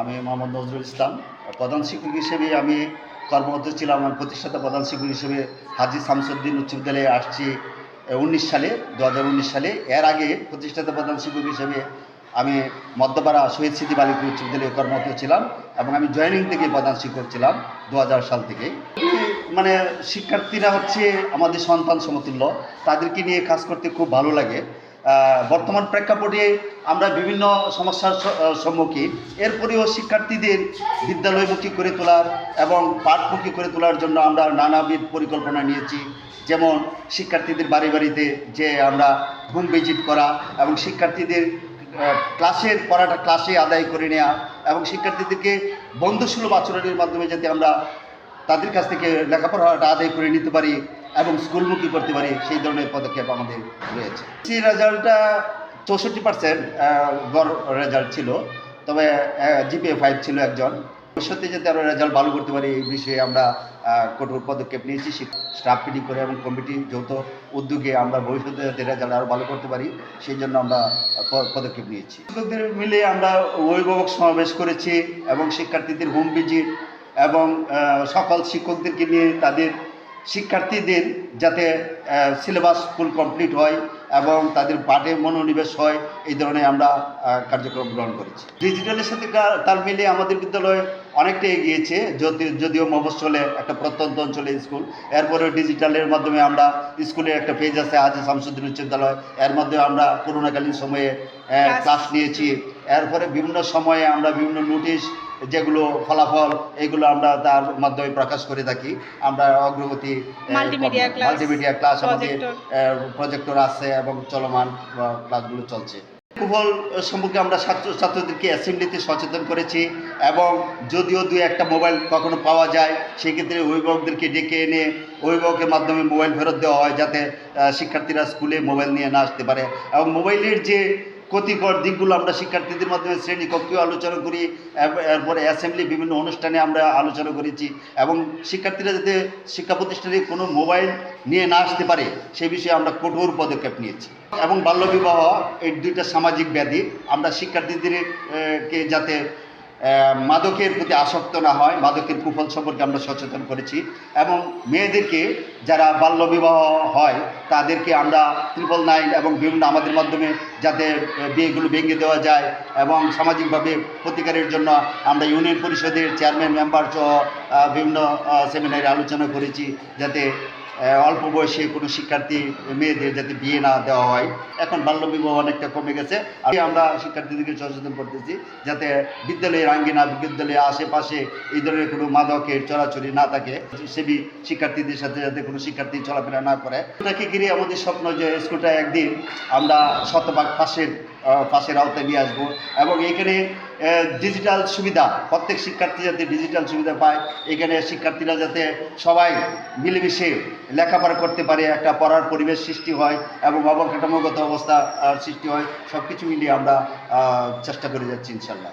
আমি মোহাম্মদ নজরুল ইসলাম, প্রধান শিক্ষক হিসেবে আমি কর্মরত ছিলাম। আমার প্রতিষ্ঠাতা প্রধান শিক্ষক হিসেবে হাজি শামসুদ্দিন উচ্চ বিদ্যালয়ে আসছি উনিশ সালে দু হাজার উনিশ সালে। এর আগে প্রতিষ্ঠাতা প্রধান শিক্ষক হিসেবে আমি মধ্যপাড়া শহীদ স্মৃতি বালিকা উচ্চ বিদ্যালয়ে কর্মরত ছিলাম এবং আমি জয়েনিং থেকে প্রধান শিক্ষক ছিলাম দু হাজার সাল থেকে। মানে শিক্ষার্থীরা হচ্ছে আমাদের সন্তান সমতুল্য। তাদেরকে নিয়ে কাজ করতে খুব ভালো লাগে। বর্তমান প্রেক্ষাপটে আমরা বিভিন্ন সমস্যার সম্মুখীন। এরপরেও শিক্ষার্থীদের বিদ্যালয়মুখী করে তোলার এবং পাঠমুখী করে তোলার জন্য আমরা নানাবিধ পরিকল্পনা নিয়েছি। যেমন শিক্ষার্থীদের বাড়ি বাড়িতে যে আমরা হোম ভিজিট করা এবং শিক্ষার্থীদের ক্লাসের পড়াটা ক্লাসে আদায় করে নেওয়া এবং শিক্ষার্থীদেরকে বন্ধুসুলভ আচরণের মাধ্যমে যাতে আমরা তাদের কাছ থেকে লেখাপড়াটা আদায় করে নিতে পারি। এবং স্কুলমুখী করতে পারি, সেই ধরনের পদক্ষেপ আমাদের রয়েছে। সেই রেজাল্টটা চৌষট্টি পার্সেন্ট গড় রেজাল্ট ছিল। তবে জিপিএ ফাইভ ছিল একজন। ভবিষ্যতে যাতে আরও রেজাল্ট ভালো করতে পারি, এই বিষয়ে আমরা কঠোর পদক্ষেপ নিয়েছি। স্টাফ মিটিং করে এবং কমিটি যৌথ উদ্যোগে আমরা ভবিষ্যতে যাতে রেজাল্ট আরও ভালো করতে পারি, সেই জন্য আমরা পদক্ষেপ নিয়েছি। শিক্ষকদের মিলে আমরা অভিভাবক সমাবেশ করেছি এবং শিক্ষার্থীদের হোম ভিজিট এবং সকল শিক্ষকদেরকে নিয়ে তাদের শিক্ষার্থীদের যাতে সিলেবাস ফুল কমপ্লিট হয় এবং তাদের পাঠে মনোনিবেশ হয় এই ধরনের আমরা কার্যক্রম গ্রহণ করেছি। ডিজিটালের সাথে তাল মিলিয়ে আমাদের বিদ্যালয় অনেকটা এগিয়েছে যদি যদিও মফস্বলে একটা প্রত্যন্ত অঞ্চলে স্কুল এরপরে ডিজিটালের মাধ্যমে আমরা স্কুলের একটা পেজ আছে আজ শামসুদ্দিন উচ্চ বিদ্যালয় এর মাধ্যমে আমরা করোনাকালীন সময়ে ক্লাস নিয়েছি। এরপরে বিভিন্ন সময়ে আমরা বিভিন্ন নোটিশ যেগুলো ফলাফল এগুলো আমরা তার মাধ্যমে প্রকাশ করে থাকি। আমরা অগ্রগতি মাল্টিমিডিয়া ক্লাস আমাদের প্রজেক্টর আছে এবং চলমান ক্লাসগুলো চলছে। কুফল সম্পর্কে আমরা ছাত্র ছাত্রদেরকে অ্যাসেম্বলিতে সচেতন করেছি এবং যদিও দু একটা মোবাইল কখনো পাওয়া যায় সেক্ষেত্রে অভিভাবকদেরকে ডেকে এনে অভিভাবকের মাধ্যমে মোবাইল ফেরত দেওয়া হয় যাতে শিক্ষার্থীরা স্কুলে মোবাইল নিয়ে না আসতে পারে। এবং মোবাইলের যে ক্ষতিকর দিকগুলো আমরা শিক্ষার্থীদের মাধ্যমে শ্রেণীকক্ষেও আলোচনা করি এরপরে অ্যাসেম্বলি বিভিন্ন অনুষ্ঠানে আমরা আলোচনা করেছি এবং শিক্ষার্থীরা যাতে শিক্ষা প্রতিষ্ঠানে কোনো মোবাইল নিয়ে না আসতে পারে, সে বিষয়ে আমরা কঠোর পদক্ষেপ নিয়েছি। এবং বাল্যবিবাহ এই দুইটা সামাজিক ব্যাধি আমরা শিক্ষার্থীদের কে যাতে মাদকের প্রতি আসক্ত না হয়, মাদকের কুফল সম্পর্কে আমরা সচেতন করেছি এবং মেয়েদেরকে যারা বাল্যবিবাহ হয়, তাদেরকে আমরা ট্রিপল নাইন এবং বিভিন্ন আমাদের মাধ্যমে যাতে বিয়েগুলো ভেঙে দেওয়া যায় এবং সামাজিকভাবে প্রতিকারের জন্য আমরা ইউনিয়ন পরিষদের চেয়ারম্যান মেম্বার সহ বিভিন্ন সেমিনারে আলোচনা করেছি যাতে অল্প বয়সে কোনো শিক্ষার্থী, মেয়েদের যাতে বিয়ে না দেওয়া হয়। এখন বাল্যবিবাহ অনেকটা কমে গেছে। আর আমরা শিক্ষার্থীদেরকে সচেতন করতেছি যাতে বিদ্যালয়ের আঙ্গিনা, বিদ্যালয়ের আশেপাশে এই ধরনের কোনো মাদকের চলাচলি না থাকে। সেবি শিক্ষার্থীদের সাথে যাতে কোনো শিক্ষার্থী চলাফেরা না করে। এটাকে ঘিরে আমাদের স্বপ্ন যে স্কুলটা একদিন আমরা শতভাগ পাশের পাশের আওতায় নিয়ে আসব। এবং এখানে ডিজিটাল সুবিধা, প্রত্যেক শিক্ষার্থী যাতে ডিজিটাল সুবিধা পায়। এখানে শিক্ষার্থীরা যাতে সবাই মিলেমিশে লেখাপড়া করতে পারে, একটা পড়ার পরিবেশ সৃষ্টি হয় এবং অবকাঠামোগত অবস্থা সৃষ্টি হয়। সব কিছু মিলিয়ে আমরা চেষ্টা করে যাচ্ছি ইনশাল্লাহ